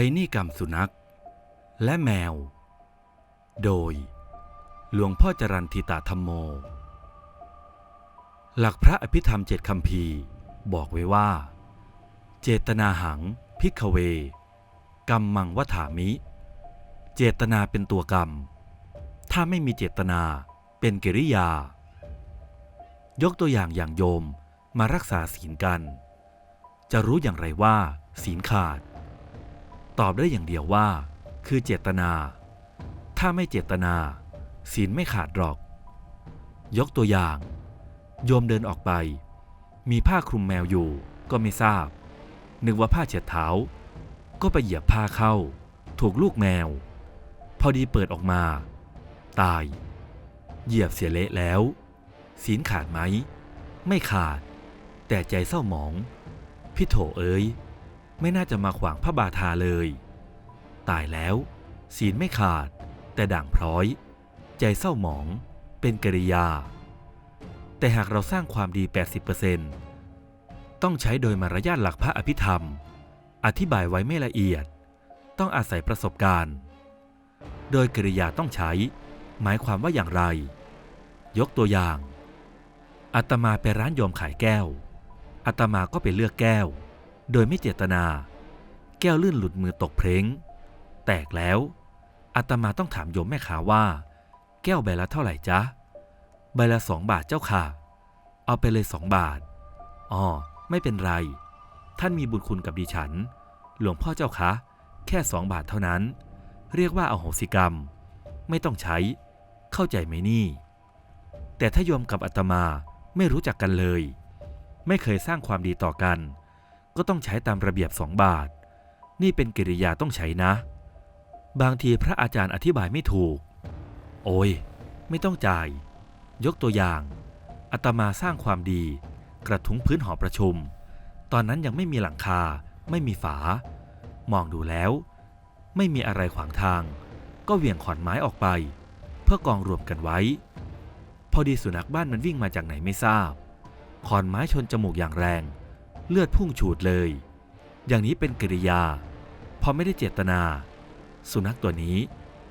ช้หนี้กรรมสุนัข และแมว โดย หลวงพ่อจรันทิตาธรรมโม หลักพระอภิธรรมเจ็ดคำพีบอกไว้ว่า เจตนาหังพิกเว กรรมมังวถามิ เจตนาเป็นตัวกรรม ถ้าไม่มีเจตนาเป็นกิริยา ยกตัวอย่างอย่างโยมมารักษาศีลกัน จะรู้อย่างไรว่า ศีลขาด ตอบได้อย่างเดียวว่า คือเจตนา ถ้าไม่เจตนา ศีลไม่ขาดหรอก ยกตัวอย่าง โยมเดินออกไป มีผ้าคลุมแมวอยู่ก็ไม่ทราบ นึกว่าผ้าเช็ดเท้า ก็ไปเหยียบผ้าเข้า ถูกลูกแมว พอดีเปิดออกมา ตาย เหยียบเสียเละแล้ว ศีลขาดไหม ไม่ขาด แต่ใจเศร้าหมอง พี่โถเอ้ย ไม่น่าจะมาขวางพระบาทาเลย ตายแล้ว ศีลไม่ขาด แต่ด่างพร้อย ใจเศร้าหมอง เป็นกริยา แต่หากเราสร้างความดี 80%ต้องใช้โดยมารยาทหลักพระอภิธรรม อธิบายไว้ไม่ละเอียด ต้องอาศัยประสบการณ์ โดยกริยาต้องใช้ หมายความว่าอย่างไร ยกตัวอย่างอาตมาไปร้านโยมขายแก้วอาตมาก็ไปเลือกแก้ว โดยไม่เจตนา แก้วลื่นหลุดมือตกเพลงแตกแล้วอาตมาต้องถามโยมแม่ค้าว่า แก้วใบละเท่าไหร่จ๊ะใบละสองบาทเจ้าค่ะ เอาไปเลยสองบาทอ๋อไม่เป็นไร ท่านมีบุญคุณกับดิฉัน หลวงพ่อเจ้าคะแค่สองบาทเท่านั้น เรียกว่าเอาโหสิกรรม ไม่ต้องใช้ เข้าใจไหมนี่ แต่ถ้าโยมกับอาตมาไม่รู้จักกันเลย ไม่เคยสร้างความดีต่อกัน ก็ต้องใช้ตามระเบียบสองบาท นี่เป็นกิริยาต้องใช้นะ บางทีพระอาจารย์อธิบายไม่ถูก โอ้ย ไม่ต้องจ่าย ยกตัวอย่างอาตมาสร้างความดี กระทุ้งพื้นหอประชุม ตอนนั้นยังไม่มีหลังคา ไม่มีฝา มองดูแล้ว ไม่มีอะไรขวางทาง ก็เหวี่ยงขอนไม้ออกไป เพื่อกองรวมกันไว้ พอดีสุนัขบ้านมันวิ่งมาจากไหนไม่ทราบขอนไม้ชนจมูกอย่างแรง เลือดพุ่งฉูดเลย อย่างนี้เป็นกิริยา พอไม่ได้เจตนา สุนัขตัวนี้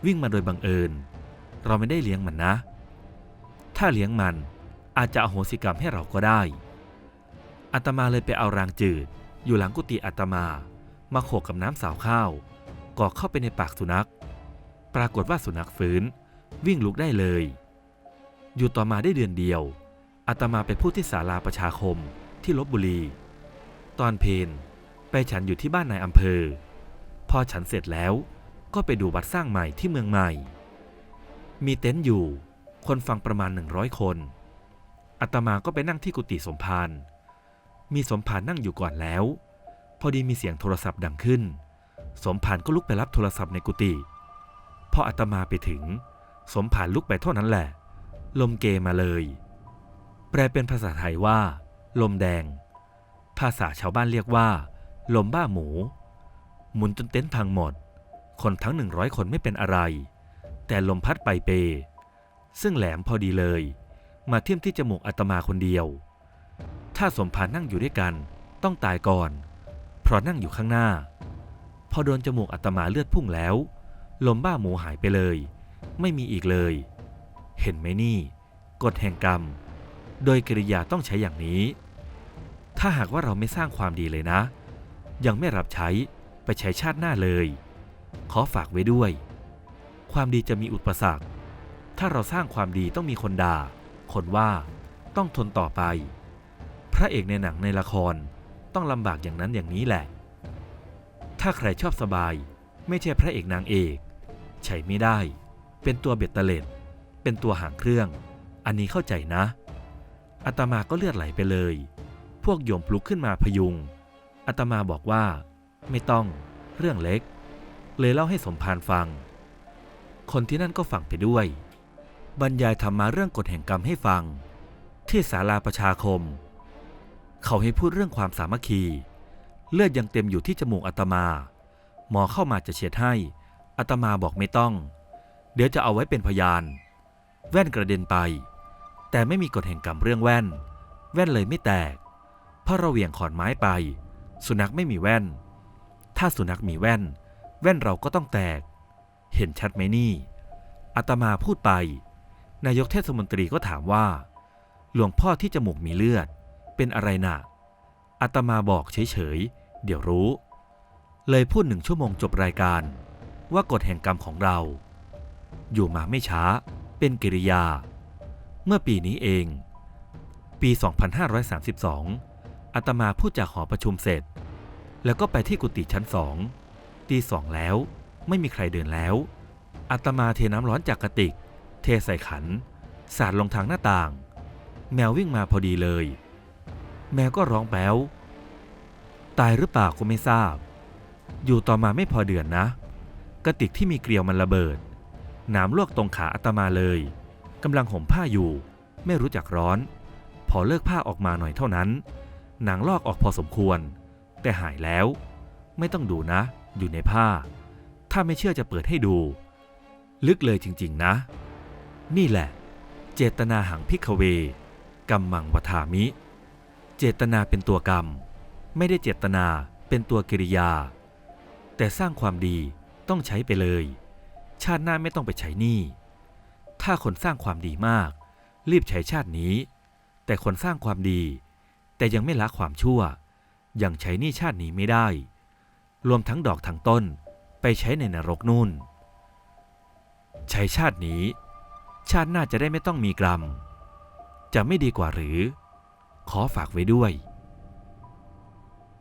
วิ่งมาโดยบังเอิญ เราไม่ได้เลี้ยงมันนะ ถ้าเลี้ยงมันอาจจะอโหสิกรรมให้เราก็ได้อาตมาเลยไปเอารางจืด อยู่หลังกุฏิอาตมา มาโขกกับน้ำสาวข้าวกอกเข้าไปในปากสุนัข ปรากฏว่าสุนัขฟื้นวิ่งลุกได้เลย อยู่ต่อมาได้เดือนเดียวอาตมาไปพูดที่ศาลาประชาคมที่ลบบุรี ตอนเพนไปฉันอยู่ที่บ้านนายอำเภอ พอฉันเสร็จแล้วก็ไปดูวัดสร้างใหม่ที่เมืองใหม่ มีเต็นท์อยู่ คนฟังประมาณหนึ่งร้อยคนอาตมาก็ไปนั่งที่กุฏิสมภารมีสมภารนั่งอยู่ก่อนแล้ว พอดีมีเสียงโทรศัพท์ดังขึ้น สมภารก็ลุกไปรับโทรศัพท์ในกุฏิพออาตมาไปถึง สมภารลุกไปเท่านั้นแหละ ลมเกมาเลย แปลเป็นภาษาไทยว่า ลมแดง ภาษาชาวบ้านเรียกว่า ลมบ้าหมู หมุนจนเต็นท์พังหมด คนทั้งหนึ่งร้อยคนไม่เป็นอะไร แต่ลมพัดไปเป ซึ่งแหลมพอดีเลย มาเทียมที่จมูกอาตมาคนเดียว ถ้าสมภารนั่งอยู่ด้วยกัน ต้องตายก่อน เพราะนั่งอยู่ข้างหน้า พอโดนจมูกอาตมาเลือดพุ่งแล้ว ลมบ้าหมูหายไปเลย ไม่มีอีกเลย เห็นไหมนี่ กฎแห่งกรรม โดยกริยาต้องใช้อย่างนี้ ถ้าหากว่าเราไม่สร้างความดีเลยนะ ยังไม่รับใช้ไปใช้ชาติหน้าเลย ขอฝากไว้ด้วย ความดีจะมีอุปสรรค ถ้าเราสร้างความดีต้องมีคนด่า คนว่าต้องทนต่อไป พระเอกในหนังในละครต้องลำบากอย่างนั้นอย่างนี้แหละ ถ้าใครชอบสบาย ไม่ใช่พระเอกนางเอกใช่ไม่ได้ เป็นตัวเบ็ดเตล็ด เป็นตัวหางเครื่อง อันนี้เข้าใจนะอาตมาก็เลือดไหลไปเลย พวกโยมปลุกขึ้นมาพยุงอาตมาบอกว่า ไม่ต้องเรื่องเล็ก เลยเล่าให้สมภารฟัง คนที่นั่นก็ฟังไปด้วย บรรยายธรรมาเรื่องกฎแห่งกรรมให้ฟัง ที่ศาลาประชาคม เขาให้พูดเรื่องความสามัคคี เลือดยังเต็มอยู่ที่จมูกอาตมา หมอเข้ามาจะเช็ดให้อาตมาบอกไม่ต้อง เดี๋ยวจะเอาไว้เป็นพยาน แว่นกระเด็นไป แต่ไม่มีกฎแห่งกรรมเรื่องแว่น แว่นเลยไม่แตก เพราะเราเหวี่ยงขอนไม้ไป สุนัขไม่มีแว่น ถ้าสุนัขมีแว่น แว่นเราก็ต้องแตก เห็นชัดไหมนี่อาตมาพูดไป นายกเทศมนตรีก็ถามว่า หลวงพ่อที่จมูกมีเลือด เป็นอะไรน่ะอาตมาบอกเฉยๆ เดี๋ยวรู้ เลยพูดหนึ่งชั่วโมงจบรายการ ว่ากฎแห่งกรรมของเรา อยู่มาไม่ช้า เป็นกิริยา เมื่อปีนี้เอง ปี 2532 อาตมาพูดจากหอประชุมเสร็จ แล้วก็ไปที่กุฏิชั้นสองตีสองแล้ว ไม่มีใครเดินแล้วอาตมาเทน้ำร้อนจากกระติก เทใส่ขัน สาดลงทางหน้าต่าง แมววิ่งมาพอดีเลย แมวก็ร้องแป๊วตายหรือเปล่าก็ไม่ทราบ อยู่ต่อมาไม่พอเดือนนะ กระติกที่มีเกลียวมันระเบิด น้ำลวกตรงขาอาตมาเลยกำลังห่มผ้าอยู่ ไม่รู้จักร้อน พอเลิกผ้าออกมาหน่อยเท่านั้น หนังลอกออกพอสมควร แต่หายแล้ว ไม่ต้องดูนะ อยู่ในผ้า ถ้าไม่เชื่อจะเปิดให้ดู ลึกเลยจริง ๆ นะ นี่แหละ เจตนาหังพิกเวกัมมังวทามิ เจตนาเป็นตัวกรรม ไม่ได้เจตนาเป็นตัวกิริยา แต่สร้างความดีต้องใช้ไปเลย ชาติหน้าไม่ต้องไปใช้นี้ถ้าคนสร้างความดีมาก รีบใช้ชาตินี้ แต่คนสร้างความดี แต่ยังไม่ละความชั่ว ยังใช้หนี้ชาตินี้ไม่ได้ รวมทั้งดอกทั้งต้นไปใช้ในนรกนู่น ใช้ชาตินี้ ชาติหน้าจะได้ไม่ต้องมีกรรม จะไม่ดีกว่าหรือ ขอฝากไว้ด้วย